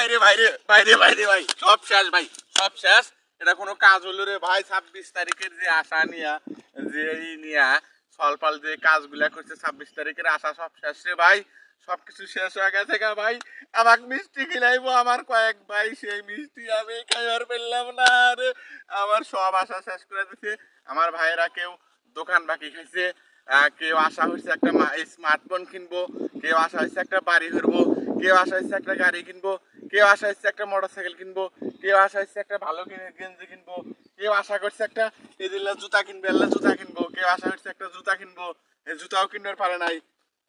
বাইরে বাইরে বাইরে বাইরে ভাই সব শেষ ভাই, সব শেষ। এটা কোনো কাজ হলো রে ভাই, ছাব্বিশ তারিখের যে আশা নিয়া, যে ই নিয়া ফলফল যে কাজগুলা করছে ছাব্বিশ তারিখের আশা সব শেষ রে ভাই। সবকিছু শেষ হয়ে গেছে গা ভাই। আমাকে মিষ্টি খিলাইবো আমার কয়েক ভাই, সেই মিষ্টি আমি খাইবার পেলাম না রে। আমার সব আশা শেষ করে দিছে। আমার ভাইয়েরা কেউ দোকান বাকি খাইছে কেউ আশা হয়েছে একটা স্মার্টফোন কিনবো, কেউ আশা হয়েছে একটা বাড়ি করব কেউ আশা হয়েছে একটা গাড়ি কিনবো। কেউ আশা হচ্ছে একটা মোটরসাইকেল কিনবো, কেউ আশা হচ্ছে একটা ভালো গেঞ্জি কিনবো, কেউ আশা করছে একটা এদিল্লা জুতা কিনবে এল্লা জুতা কিনবো, কেউ আশা করছে একটা জুতা কিনবো এই জুতাও কিনবার পারে নাই।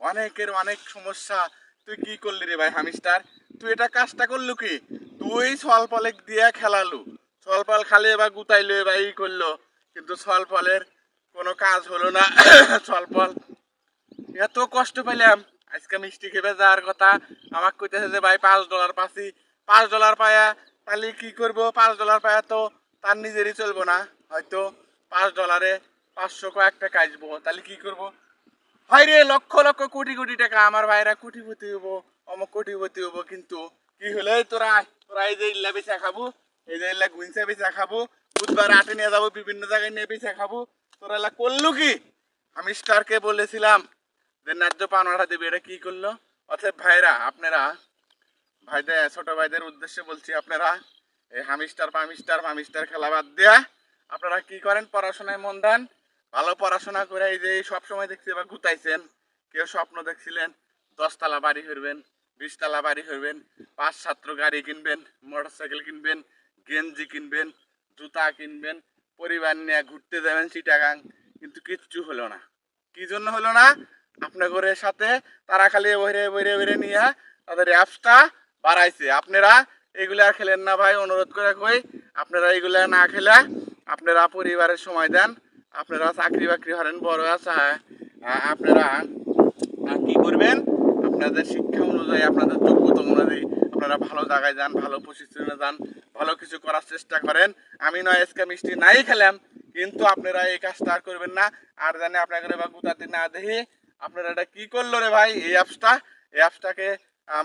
অনেকের অনেক সমস্যা। তুই কি করলি রে ভাই হামিস্টার? তুই এটা কাজটা করলু কি? তুই সলপলেক দিয়ে খেলালু। সলপল খালি এবার গুতাইলো, এবার ই করল। কিন্তু সলপলের কোনো কাজ হলো না। সলপল এত কষ্ট পেলাম আজকে মিষ্টি খেবে যাওয়ার কথা। আমাকে কইতেছে যে, ভাই, পাঁচ ডলার পাচ্ছি। পাঁচ ডলার পায়া তাহলে কি করব? পাঁচ ডলার পায়া তো তার নিজেরই চলবো না। হয়তো পাঁচ ডলারে পাঁচশো কয়েক টাকা আসব। তাহলে কি করব? ভাই রে, লক্ষ লক্ষ, কোটি কোটি টাকা। আমার ভাইরা কোটিপতি হব অমুক কোটিপতি হব কিন্তু কি হলে তোরা তোরা এই যে ইল্লা বেচা খাব, এই যে ইল্লা গুইনসা বেচা খাব, বুধবার আটে নিয়ে যাব, বিভিন্ন জায়গায় নিয়ে বেচা খাব। তোরা করলু কি? আমি স্টারকে বলেছিলাম যে ন্যায্য পাওনাটা দেবে এটা কি করল? অর্থাৎ ভাইরা, আপনারা, ভাইদের, ছোট ভাইদের উদ্দেশ্যে বলছি, আপনারা এই হামিস্টার ফামিস্টার ফামিস্টার খেলা বাদ দেয়া আপনারা কি করেন? পড়াশোনায় মন দেন। ভালো পড়াশোনা করে এই যে এই সব সময় দেখছি এবার গুতাইছেন, কেউ স্বপ্ন দেখছিলেন, দশতলা বাড়ি করবেন, বিশতলা বাড়ি করবেন পাঁচ ছাত্র গাড়ি কিনবেন, মোটরসাইকেল কিনবেন, গেঞ্জি কিনবেন, জুতা কিনবেন, পরিবার নিয়ে ঘুরতে যাবেন চিটাগাং, কিন্তু কিচ্ছু হলো না। কি জন্য হলো না? আপনার ঘরের সাথে তারা খালি বইরে বইরে বইরে নিয়ে তাদের অ্যাপসটা বাড়াইছে। আপনারা এগুলা আর খেলেন না ভাই, অনুরোধ করে কই, আপনারা এগুলা না খেলে, আপনারা পরিবারের সময় দেন, আপনারা চাকরি বাকরি হরেন, বড় আছে আপনারা কি করবেন? আপনাদের শিক্ষা অনুযায়ী, আপনাদের যোগ্যতা অনুযায়ী আপনারা ভালো জায়গায় যান, ভালো প্রশিক্ষণে যান, ভালো কিছু করার চেষ্টা করেন। আমি নয় এসকে মিষ্টি নাই খেলাম, কিন্তু আপনারা এই কাজটা আর করবেন না। আর জানে আপনাদের বা গুতাতে না দেখি আপনারা এটা কি করল রে ভাই? এই অ্যাপসটা এই অ্যাপসটাকে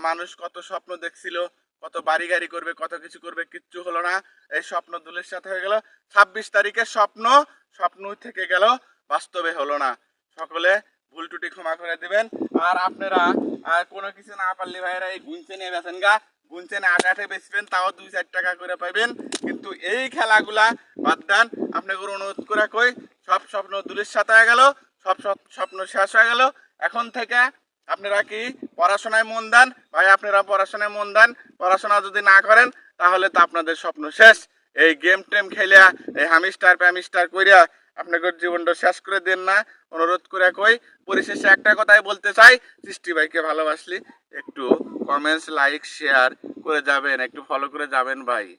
মানুষ কত স্বপ্ন দেখছিল, কত বাড়ি গাড়ি করবে, কত কিছু করবে, কিচ্ছু হলো না। এই স্বপ্ন দুলের সাথে হয়ে গেল। ছাব্বিশ তারিখের স্বপ্ন স্বপ্ন থেকে গেল, বাস্তবে হলো না। সকলে ভুল টুটি ক্ষমা করে দিবেন। আর আপনারা কোনো কিছু না পারলে ভাইরা এই গুনছে নিয়ে বেছেন গা। গুনছে নিয়ে আটে আটে বেচবেন, তাও দুই চার টাকা করে পাইবেন। কিন্তু এই খেলাগুলা বাদ দেন। আপনাকে অনুরোধ করে কই, সব স্বপ্ন দূরের সাথে গেল। সব সব- স্বপ্ন শেষ হয়ে গেল। এখন থেকে আপনারা কি পড়াশোনায় মন দেন? ভাই, আপনারা পড়াশোনায় মন দেন। পড়াশোনা যদি না করেন, তাহলে তো আপনাদের স্বপ্ন শেষ। এই গেম টেম খেলিয়া, এই হামিস্টার প্যামিস্টার কইরা আপনাদের জীবনটা শেষ করে দেন না। অনুরোধ করে কই, পরিশেষে একটা কথাই বলতে চাই। সৃষ্টি ভাইকে ভালোবাসলি, একটু কমেন্টস লাইক শেয়ার করে যাবেন, একটু ফলো করে যাবেন ভাই।